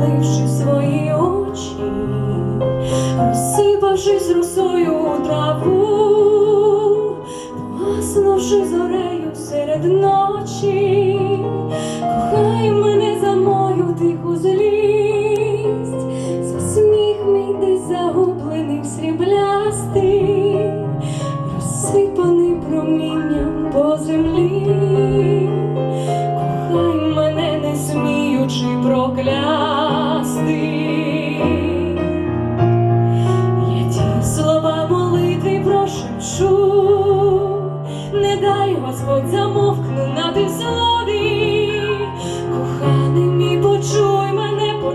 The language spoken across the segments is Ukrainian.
заливши свої очі, розсипавшись русою у траву, Маснувши зорею серед ночі, кохай мене за мою тиху злість, за сміх мій десь загублений в сріблястий, розсипаний промінням по землі. Кохай мене не сміючи прокляти.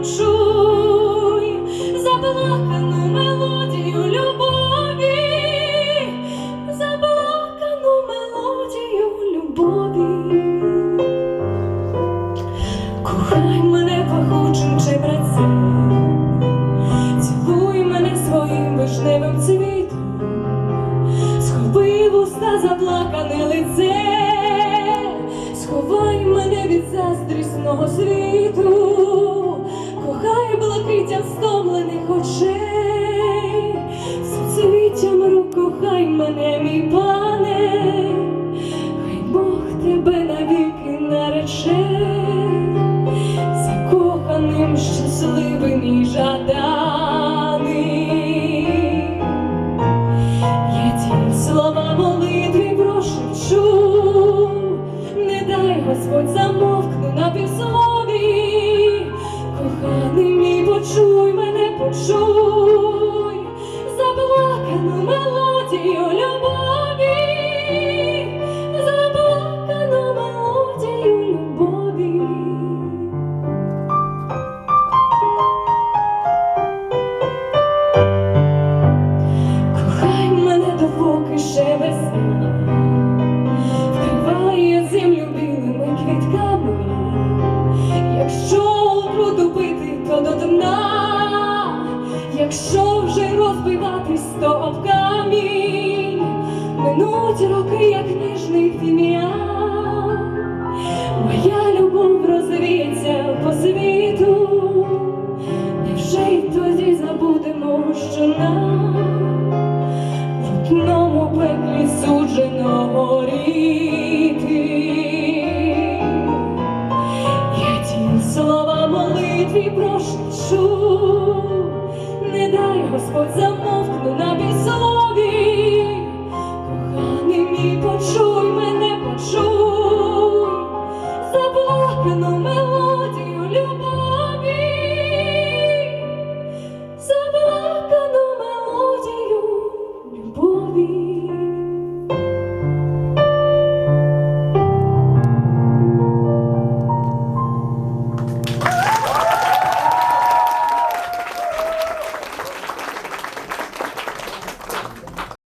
Почуй, заплакану мелодію любові, заплакану мелодію любові. Кохай мене пахучим чебрецем, цілуй мене своїм вишневим цвітом, схопи уста заплакане лице, сховай мене від заздрісного світу, очей, суцвіттям рук кохай мене, мій пане, хай Бог тебе навіки нарече. Закоханим, щасливим і жаданим. Я ті слова молитви прошепчу, не дай Господь замовкну на півслові, Минуть роки, як ніжний фіміал, моя любов розвіється по світу, і вже й тоді забудемо, що нам в одному пеклі суджено горіти. Я ті слова молитві прошу, не дай Господь за